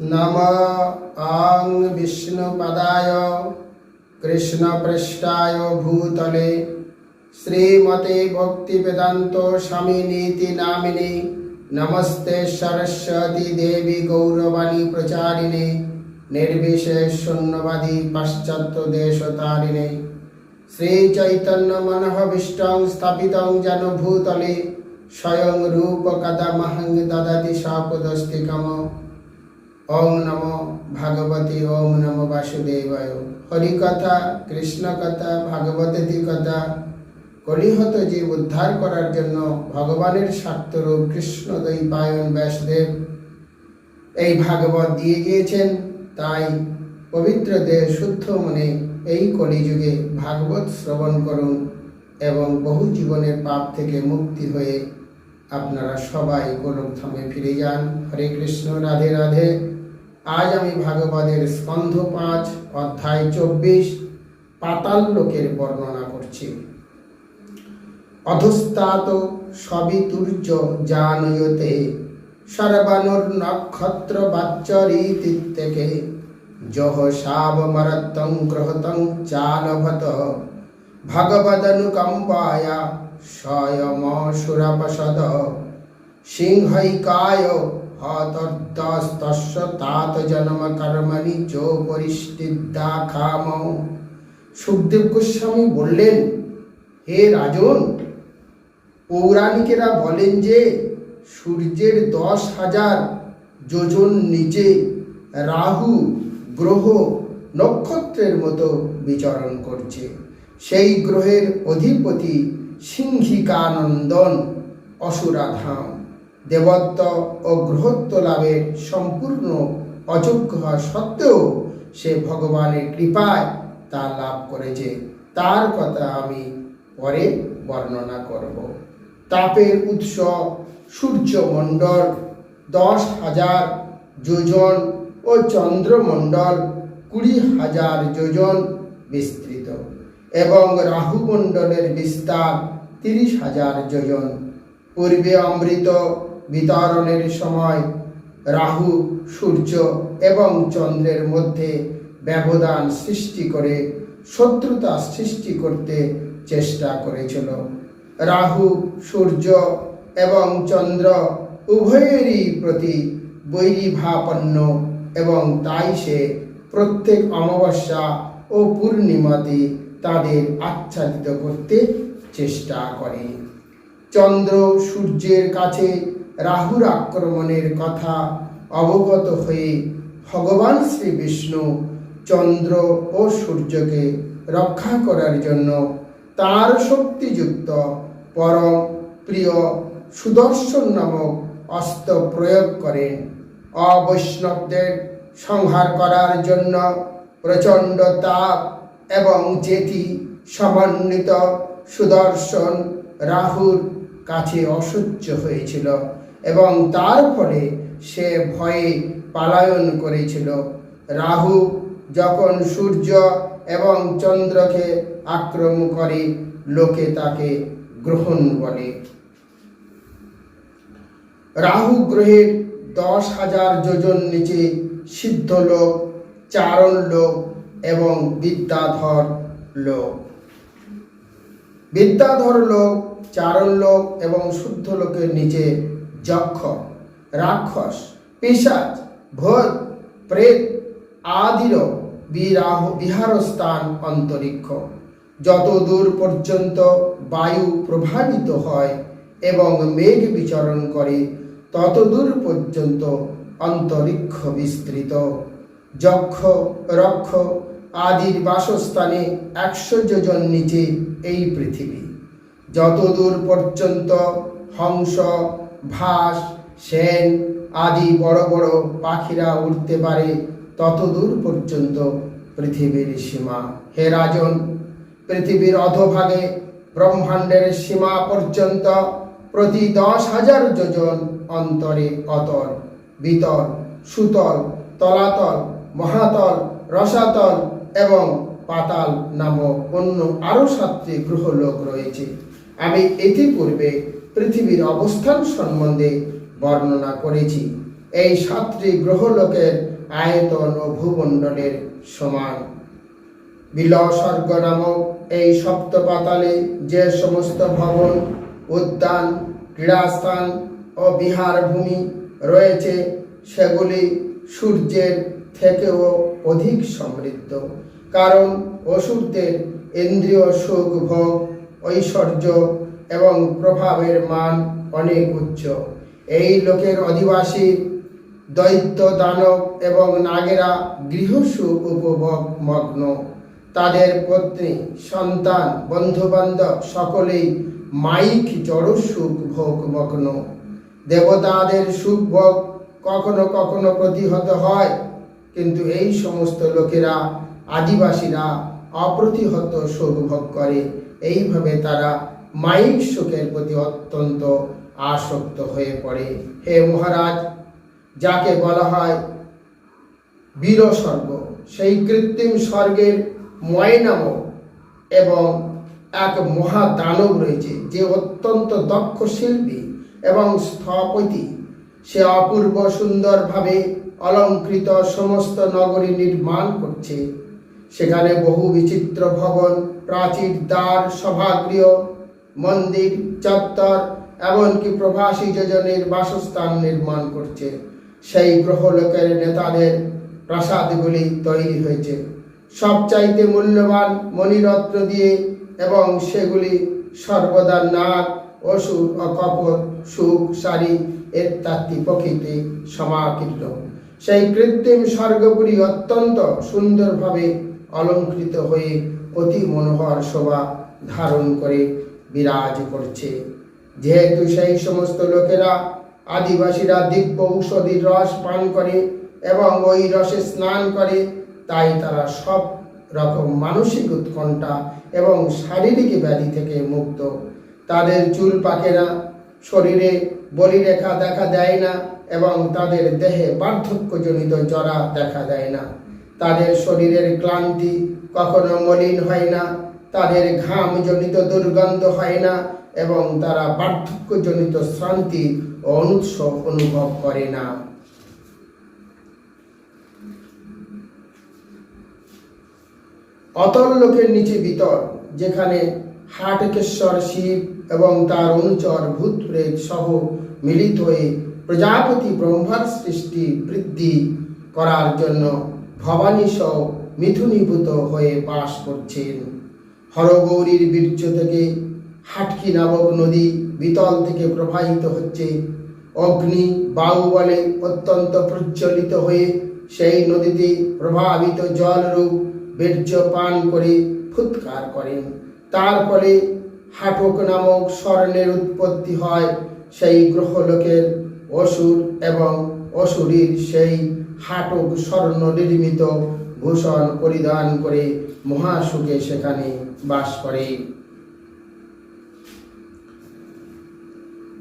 নম আং বিষ্ণুপদায় কৃষ্ণপৃষ্ঠায় ভূতলে শ্রীমতে ভক্তিবেদান্ত স্বামিনীতি নামিনে নমস্তে সরস্বতী দেবী গৌরবাণী প্রচারিণে নির্বিশেষ শূন্যবাদী পাশ্চাত্য দেশতারিণে শ্রীচৈতন্য মনঃবিষ্টং স্থাপিতং যেন ভূতলে স্বয়ং রূপ কদমহং দদতি সাপদস্তিকম ওম নম ভাগবতী, ওম নম বাসুদেবায়। হরিকথা কৃষ্ণ কথা ভাগবতী কথা কলিহত জীব উদ্ধার করার জন্য ভগবানের স্বার্থরূপ কৃষ্ণ দৈপায়ন ব্যাসদেব এই ভাগবত দিয়ে গিয়েছেন, তাই পবিত্র দেহ শুদ্ধ মনে এই কলিযুগে ভাগবত শ্রবণ করুন এবং বহু জীবনের পাপ থেকে মুক্তি হয়ে আপনারা সবাই গোলকধামে ফিরে যান। হরে কৃষ্ণ, রাধে রাধে। আজ আমি ভাগবতের স্কন্ধ পাঁচ, অধ্যায় চব্বিশ, পাতাল লোকের বর্ণনা করছি। অধস্তাত সবিতুর্য জানয়তে সর্বানুর নক্ষত্র বাচ্চরীতিত্যকে জহ সাব মরত্তং গ্রহতং চালভত ভগবদনুকম্পায়া স্বয়ম সুরপসদ সিংহৈকায় হতর্দস্তস্য তাত জন্ম কর্মণি চো পরিষ্ঠিদ্দা খাম সুখদেব গোস্বামী বললেন, হে রাজন, পৌরাণিকেরা বলেন যে সূর্যের দশ হাজার যোজন নিচে রাহু, গ্রহ, নক্ষত্রের মতো বিচরণ করছে। সেই গ্রহের অধিপতি সিংহিকানন্দন অসুরাধাম। দেবত্ব ও গ্রহত্ব লাভের সম্পূর্ণ অযোগ্য হওয়া সত্ত্বেও সে ভগবানের কৃপায় তা লাভ করেছে তার কথা আমি পরে বর্ণনা করব। তাপের উৎস সূর্যমণ্ডল দশ হাজার যোজন ও চন্দ্রমণ্ডল কুড়ি হাজার যোজন বিস্তৃত এবং রাহুমণ্ডলের বিস্তার তিরিশ হাজার যোজন। পূর্বে অমৃত বিতরণের সময় রাহু, সূর্য এবং চন্দ্রের মধ্যে ব্যবধান সৃষ্টি করে, শত্রুতা সৃষ্টি করতে চেষ্টা করেছিল। রাহু, সূর্য এবং চন্দ্র উভয়েরই প্রতি বৈরিভাপন্ন এবং তাই সে প্রত্যেক অমাবস্যা ও পূর্ণিমাতে তাদের আচ্ছাদিত করতে চেষ্টা করে। চন্দ্র সূর্যের কাছে রাহুর আক্রমণের কথা অবগত হয়ে ভগবান শ্রী বিষ্ণু চন্দ্র ও সূর্যকে রক্ষা করার জন্য তার শক্তিযুক্ত পরম প্রিয় সুদর্শন নামক অস্ত্র প্রয়োগ করেন। অবৈষ্ণবদের সংহার করার জন্য প্রচণ্ড তাপ এবং যেটি সমন্বিত সুদর্শন রাহুর কাছে অসহ্য হয়েছিল। এবং তার ফলে সে ভয়ে পালায়ন করেছিল। রাহু যখন সূর্য এবং চন্দ্রকে আক্রমণ করে, লোকে তাকে গ্রহণ বলে। রাহু গ্রহের দশ হাজার যোজন নিচে সিদ্ধ লোক, চারণ লোক এবং বিদ্যাধর লোক। বিদ্যাধর লোক, চারণ লোক এবং শুদ্ধ লোকের নিচে যক্ষ রাক্ষস পিসাচ ভূত প্রেত আদির বিরাহ, বিহারস্থান অন্তরিক্ষ। যত দূর পর্যন্ত বায়ু প্রভাবিত হয় এবং মেঘ বিচরণ করে, তত দূর পর্যন্ত অন্তরিক্ষ বিস্তৃত। যক্ষ, রক্ষ আদির বাসস্থানে একশো যোজন নিচে এই পৃথিবী। যতদূর পর্যন্ত হংস ভাস সেন আদি বড় বড় পাখিরা উঠতে পারে ততদূর পর্যন্ত পৃথিবীর সীমা। হে রাজন, পৃথিবীর অধভাগে ব্রহ্মাণ্ডের সীমা পর্যন্ত প্রতি দশ হাজার যোজন অন্তরে অতল, বিতল, সুতল, তলাতল, মহাতল, রসাতল এবং পাতাল নামক অন্য আরও সাতটি গ্রহলোক রয়েছে। আমি ইতিপূর্বে পৃথিবীর অবস্থান সম্বন্ধে বর্ণনা করেছি। এই সাতটি গ্রহলোকের আয়তন ও ভূমণ্ডলের সমান। বিলসর্গ নামক এই সপ্ত পাতালে যে সমস্ত ভবন, উদ্যান, ক্রীড়াস্থান ও বিহার ভূমি রয়েছে, সেগুলি সূর্যের থেকেও অধিক সমৃদ্ধ। কারণ অসুরদের ইন্দ্রিয় সুখ ভোগ ঐশ্বর্য এবং প্রভাবের মান অনেক উচ্চ। এই লোকের অধিবাসী দৈত্য, দানব এবং নাগেরা গৃহসুখ উপভোগ মগ্ন তাদের পত্নী, সন্তান, বন্ধুবান্ধব সকলেই মাইক জড়সুখ ভোগ মগ্ন দেবতাদের সুখ ভোগ কখনো কখনো প্রতিহত হয়, কিন্তু এই সমস্ত লোকেরা আদিবাসীরা অপ্রতিহত সুখ ভোগ করে। এইভাবে তারা মাইক সুখের প্রতি অত্যন্ত আসক্ত হয়ে পড়ে। হে মহারাজ, যাকে বলা হয় বীর স্বর্গ, সেই কৃত্রিম স্বর্গের ময় নামক এবং এক মহাদানব রয়েছে, যে অত্যন্ত দক্ষ শিল্পী এবং স্থপতি। সে অপূর্ব সুন্দরভাবে অলঙ্কৃত সমস্ত নগরী নির্মাণ করছে। সেখানে বহু বিচিত্র ভবন প্রাচীর দ্বার, সভাগৃহ, মন্দির, চত্বর, এমনকি প্রবাসী যোজনের বাসস্থান নির্মাণ করছে। সেই গ্রহলোকের নেতাদের প্রাসাদগুলি তৈরি হয়েছে। সবচাইতে মূল্যবান মণিরত্ন দিয়ে এবং সেগুলি সর্বদা নাক ওষুধ ও কপর সুখ শাড়ি ইত্যাদি প্রকৃতি সমাকীর্ণ। সেই কৃত্রিম স্বর্গপুরী অত্যন্ত সুন্দরভাবে অলঙ্কৃত হয়ে অতি মনোহর শোভা ধারণ করে বিরাজ করছে। যেহেতু সেই সমস্ত লোকেরা আদিবাসীরা দিব্য ঔষধির রস পান করে এবং ওই রসে স্নান করে, তাই তারা সব রকম মানসিক উৎকণ্ঠা এবং শারীরিক ব্যাধি থেকে মুক্ত। তাদের চুল পাকে না শরীরে বলিরেখা দেখা দেয় না এবং তাদের দেহে বার্ধক্যজনিত জরা দেখা দেয় না। তাদের শরীরের ক্লান্তি কখনো মলিন হয় না, তাদের ঘামজনিত দুর্গন্ধ হয় না এবং তারা বার্ধক্যজনিত শ্রান্তি ও অনুভব করে না। অতল লোকের নিচে বিতর যেখানে হাটকেশ্বর শিব এবং তার অনুচর ভূত প্রেত সহ মিলিত হয়ে প্রজাপতি ব্রহ্মার সৃষ্টি বৃদ্ধি করার জন্য ভবানী সহ মিথুনীভূত হয়ে বাস করছেন। হরগৌরীর বীর্য থেকে হাটকি নামক নদী বিতল থেকে প্রবাহিত হচ্ছে। অগ্নি বায়ু বলে অত্যন্ত প্রজ্বলিত হয়ে সেই নদীতে প্রভাবিত জলরূপ বীর্য পান করে ফুৎকার করেন। তার ফলে হাটক নামক স্বর্ণের উৎপত্তি হয় সেই গ্রহলোকের অসুর এবং অসুরীর সেই হাটক স্বর্ণ নির্মিত ভূষণ পরিধান করে মহাসুখে সেখানে বাস করে।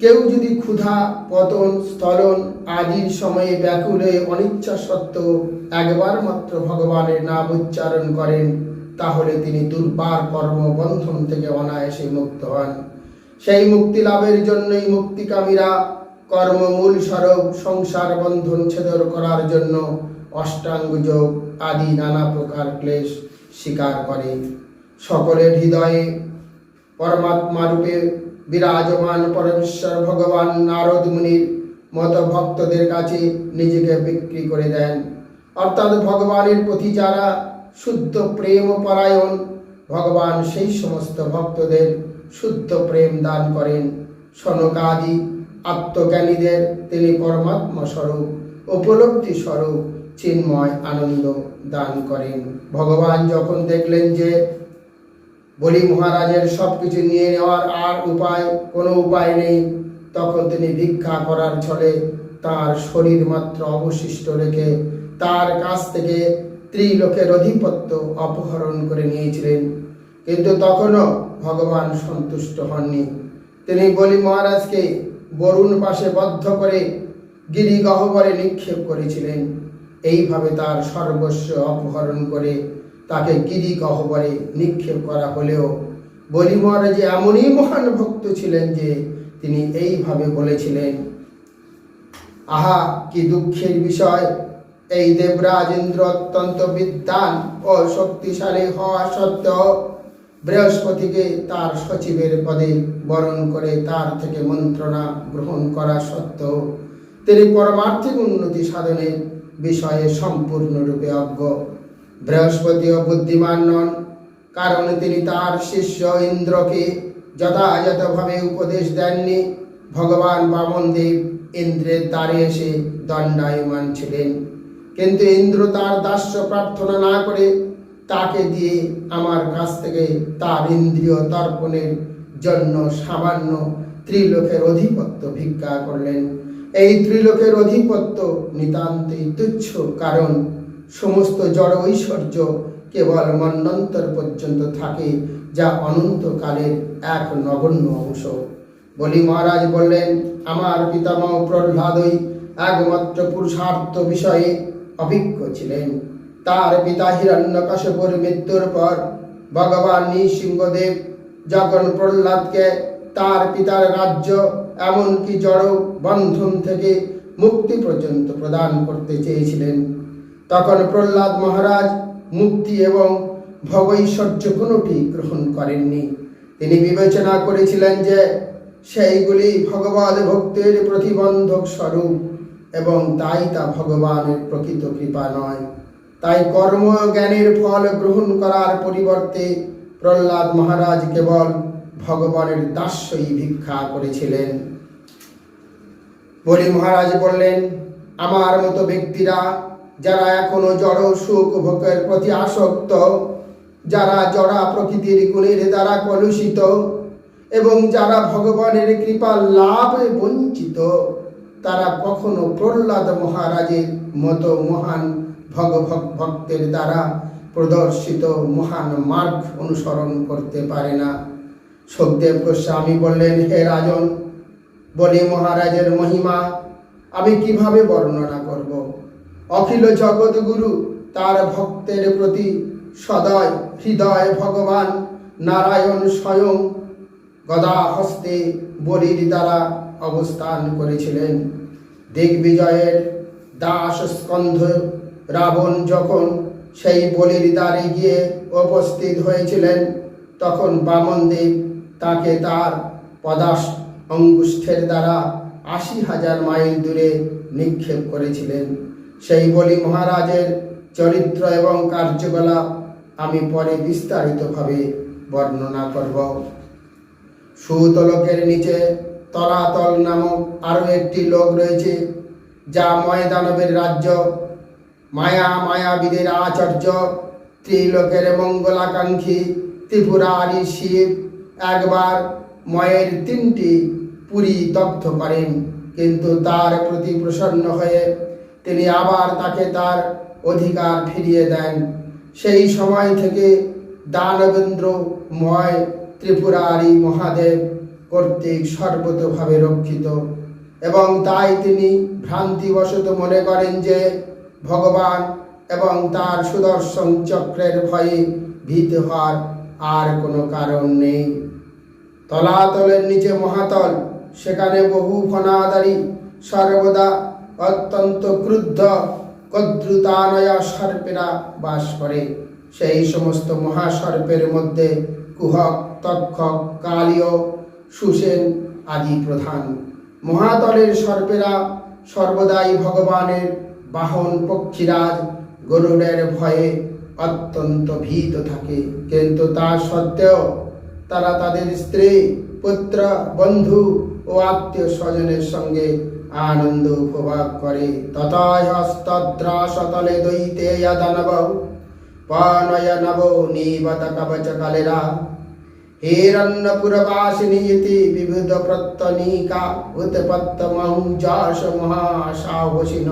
কেউ যদি ক্ষুধা, পতন স্থলন আদির সময়ে ব্যাকুল হয়ে অনিচ্ছা সত্ত্বেও একবার মাত্র ভগবানের নাম উচ্চারণ করেন, তাহলে তিনি দুর্বার কর্ম বন্ধন থেকে অনায়াসে মুক্ত হন। সেই মুক্তি লাভের জন্যই মুক্তিকামীরা কর্মমূল স্বরূপ সংসার বন্ধন ছেদর করার জন্য অষ্টাঙ্গ যোগ আদি নানা প্রকার ক্লেশ স্বীকার করে। সকলের হৃদয়ে পরমাত্মা রূপে বিরাজমান পরমেশ্বর ভগবান নারদ মুনির মত ভক্তদের কাছে নিজেকে বিক্রি করে দেন। অর্থাৎ ভগবানের প্রতি যারা শুদ্ধ প্রেম পরায়ণ, ভগবান সেই সমস্ত ভক্তদের শুদ্ধ প্রেম দান করেন। সনকাদি আত্মজ্ঞানীদের তিনি পরমাত্মা স্বরূপ উপলব্ধি স্বরূপ চিন্ময় আনন্দ দান করেন। ভগবান যখন দেখলেন যে বলি মহারাজের সব কিছু নিয়ে নেওয়ার আর উপায়, কোনো উপায় নেই, তখন তিনি ভিক্ষা করার ছলে তার শরীর মাত্র অবশিষ্ট রেখে তার কাছ থেকে ত্রিলোকের অধিপত্য অপহরণ করে নিয়েছিলেন। কিন্তু তখনও ভগবান সন্তুষ্ট হননি। তিনি বলি মহারাজকে বরুণ পাশে বদ্ধ করে গিরি গহ্বরে নিক্ষেপ করেছিলেন। এইভাবে তার সর্বস্ব অপহরণ করে তাকে গিরি গহ্বরে নিক্ষেপ করা হলেও বলি মহারাজ এমনই মহান ভক্ত ছিলেন যে তিনি এইভাবে বলেছিলেন, আহা, কি দুঃখের বিষয়! এই দেবরাজ ইন্দ্র অত্যন্ত বিদ্যান ও শক্তিশালী হওয়া সত্ত্বেও বৃহস্পতিকে তার সচিবের পদে বরণ করে তার থেকে মন্ত্রণা গ্রহণ করা সত্ত্বেও তিনি পরমার্থিক উন্নতি সাধনের বিষয়ে সম্পূর্ণরূপে অজ্ঞ। বৃহস্পতিও বুদ্ধিমান নন, কারণ তিনি তার শিষ্য ইন্দ্রকে যথাযথভাবে উপদেশ দেননি। ভগবান বামনদেব ইন্দ্রের দ্বারে এসে দণ্ডায়মান ছিলেন। কিন্তু ইন্দ্র তার দাস্য প্রার্থনা না করে তাকে দিয়ে আমার কাছ থেকে তার ইন্দ্রিয় তর্পণের জন্য সামান্য ত্রিলোকের অধিপত্য ভিক্ষা করলেন। এই ত্রিলোকের অধিপত্য নিতান্তই তুচ্ছ, কারণ সমস্ত জড় ঐশ্বর্য কেবল মন্নন্তর পর্যন্ত থাকে, যা অনন্তকালের এক নগণ্য অংশ। বলি মহারাজ বললেন, আমার পিতামহ প্রহ্লাদই একমাত্র পুরুষার্থ বিষয়ে অভিজ্ঞ ছিলেন। তার পিতা হিরণ্যকশপুর মৃত্যুর পর ভগবান নৃসিংহদেব যখন প্রহ্লাদকে তার পিতার রাজ্য এমনকি জড় বন্ধন থেকে মুক্তি পর্যন্ত প্রদান করতে চেয়েছিলেন। তখন প্রহ্লাদ মহারাজ মুক্তি এবং ভবৈশ্বর্য কোনোটি গ্রহণ করেননি। তিনি বিবেচনা করেছিলেন যে সেইগুলি ভগবান ভক্তের প্রতিবন্ধক স্বরূপ এবং তাই তা ভগবানের প্রকৃত কৃপা নয়। তাই কর্ম জ্ঞানের ফল গ্রহণ করার পরিবর্তে প্রহ্লাদ মহারাজ কেবল ভগবানের দাস্যই ভিক্ষা করেছিলেন। বলি মহারাজ বললেন, আমার মতো ব্যক্তিরা যারা এখনও জড় সুখ ভোগের প্রতি আসক্ত, যারা জড়া প্রকৃতির গুণের দ্বারা কলুষিত, এবং যারা ভগবানের কৃপা লাভে বঞ্চিত, তারা কখনো প্রহ্লাদ মহারাজের মতো মহান ভগভক ভক্তের দ্বারা প্রদর্শিত মহান মার্গ অনুসরণ করতে পারে না। সুখদেব গোস্বামী বললেন, হে রাজন, বলি মহারাজের মহিমা, আমি কীভাবে বর্ণনা করব? অখিল জগৎগুরু তার ভক্তের প্রতি সদয় হৃদয় ভগবান নারায়ণ স্বয়ং গদা হস্তে বলির দ্বারা অবস্থান করেছিলেন। দিগ্বিজয়ের দাস স্কন্ধ রাবণ যখন সেই বলির দ্বারে গিয়ে উপস্থিত হয়েছিলেন, তখন বামনদেব তাকে তার পদাস অঙ্গুষ্ঠের দ্বারা আশি হাজার মাইল দূরে নিক্ষেপ করেছিলেন। সেই বলি মহারাজের চরিত্র এবং কার্যকলাপ আমি পরে বিস্তারিতভাবে বর্ণনা করব। সুতলকের নিচে তলাতল নামক আরও একটি লোক রয়েছে, যা ময়দানবের রাজ্য। মায়া মায়াবিদের আচার্য, ত্রিলোকের মঙ্গলাকাঙ্ক্ষী ত্রিপুরারি শিব একবার ময়ের তিনটি পুরী দগ্ধ করেন, কিন্তু তার প্রতি প্রসন্ন হয়ে তিনি আবার তাকে তার অধিকার ফিরিয়ে দেন। সেই সময় থেকে দানবেন্দ্র, ময়, ত্রিপুরারি মহাদেব কর্তৃক সর্বতভাবে রক্ষিত। এবং তাই তিনি ভ্রান্তিবশত মনে করেন যে ভগবান এবং তার সুদর্শন চক্রের ভয়ে ভীত হওয়ার আর কোনো কারণ নেই। তলাতলের নিচে মহাতল, সেখানে বহু ফনাদারি সর্বদা অত্যন্ত ক্রুদ্ধ, কদ্রুতানয়া সর্পেরা বাস করে। সেই সমস্ত মহাসর্পের মধ্যে কুহক, তক্ষক, কালীয়, সুসেন আদি প্রধান। মহাতলের সর্পেরা সর্বদাই ভগবানের বাহন পক্ষীরাজ, গরুড়ের ভয়ে অত্যন্ত ভীত থাকে। কিন্তু তা সত্ত্বেও তারা তাদের স্ত্রী, পুত্র, বন্ধু ও আত্মীয় স্বজনের সঙ্গে আনন্দ উপভোগ করে। ততয় হস্তদ্রাসতলে দৈতে দানব পানয় নব নিবত কবচ কালেরা হিরণ্যপুরবাসিনী ইতি বিবিধ প্রত্যনীকা উৎপত্তমং যশ মহাসাহসিন।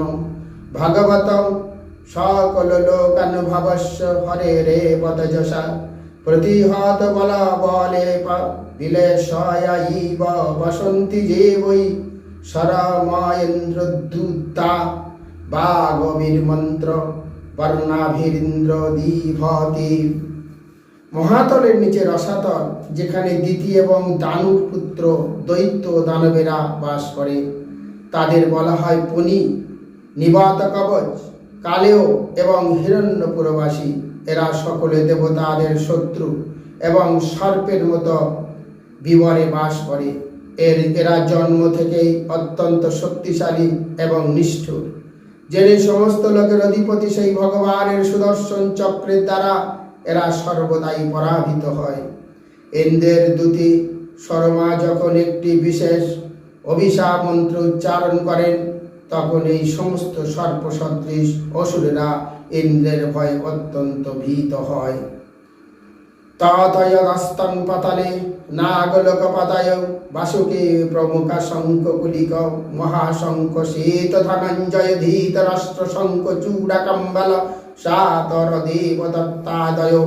ভগবত সকল লোকানুভবস্য হরে রে পদযশা। প্রতিহত বল বলে বিলেশয়ীব বসন্তি যে বৈ সরময়েন্দ্রদূতা বাগবীর মন্ত্র বর্ণাভিরিন্দ্র দীভতি। মহাতলের নিচে রসাতল, যেখানে দ্বিতীয় এবং দানুর পুত্র দৈত্য দানবেরা বাস করে। তাদের বলা হয় পনি নিবাত কবচ কালেও এবং হিরণ্যপুরবাসী। এরা সকলে দেবতাদের শত্রু এবং সর্পের মতো বিবরে বাস করে। এর, এরা জন্ম থেকেই অত্যন্ত শক্তিশালী এবং নিষ্ঠুর। জেনে সমস্ত লোকের অধিপতি সেই ভগবানের সুদর্শন চক্রের দ্বারা এরা সর্বদাই পরাভূত হয়। ইন্দ্রের দুটি শর্মা যখন একটি বিশেষ অভিশাপ মন্ত্র উচ্চারণ করেন, তখন এই সমস্ত সর্পসদৃশ অসুরেরা ইন্দ্রের ভয় অত্যন্ত ভীত হয়। তদয় রাস্তং পাতালে নাগলোকপদয় বাসুকে প্রমুখ শঙ্কুলিক মহাশঙ্ক শ্বেত ধনঞ্জয় ধীত রাষ্ট্র শঙ্ক চূড়াকম্বল সাতর দেবদত্তাদয়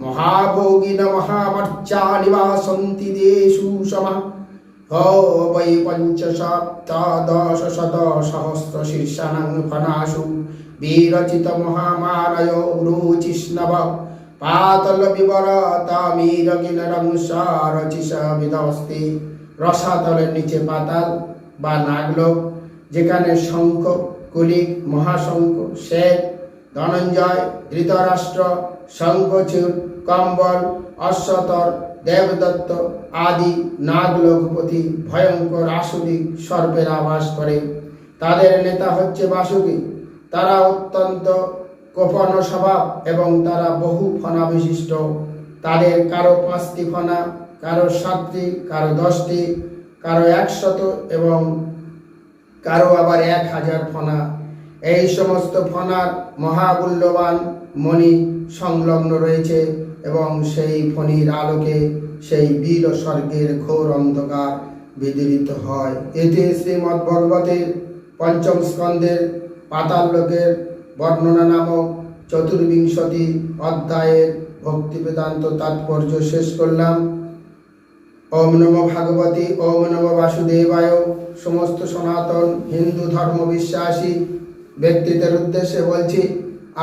মহাভোগিন মহামর্চা নিবাসন্তি দেশু সমা। হই পঞ্চসপ্তদশ শত সহস্র শীর্ষানাং ফনাশু বিরচিত মহামানয় রুচিষ্ণব পাতল বিবরত মিরগিনরংসরচিসবিদস্তি রসাতলের নিচে পাতাল বা নাগলোক, যেখানে শঙ্খ, কুলিক, মহাশঙ্খ শেখ ধনঞ্জয়, ধৃতরাষ্ট্র শঙ্খচুর কম্বল, অশ্বতর, দেবদত্ত আদি নাগলোকপতি ভয়ঙ্কর আসুদিক সর্পেরা বাস করে। তাদের নেতা হচ্ছে বাসুকী। তারা অত্যন্ত কোপন স্বভাব এবং তারা বহু ফনা বিশিষ্ট। তাদের কারও পাঁচটি ফনা, কারও সাতটি, কারও দশটি, কারও একশত এবং কারও আবার এক হাজার ফনা। এই সমস্ত ফনার মহামূল্যবান মণি সংলগ্ন রয়েছে এবং সেই ফণির আলোকে সেই বীর স্বর্গের ঘোর অন্ধকার বিদরিত হয়। এতে শ্রীমৎ ভগবতের পঞ্চম স্কন্ধের পাতাল লোকের বর্ণনা নামক চতুর্বিংশতি অধ্যায়ের ভক্তি বেদান্ত তাৎপর্য শেষ করলাম। ওম নম ভাগবতী, ওম নম বাসুদেবায়। সমস্ত সনাতন হিন্দু ধর্ম বিশ্বাসী ব্যক্তিদের উদ্দেশ্যে বলছি,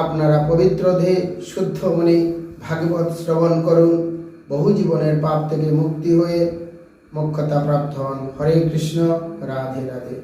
আপনারা পবিত্র দেহে শুদ্ধ মনে ভাগবত শ্রবণ করুন। বহু জীবনের পাপ থেকে মুক্তি হয়ে মোক্ষতা প্রাপ্ত হন। হরে কৃষ্ণ, রাধে রাধে।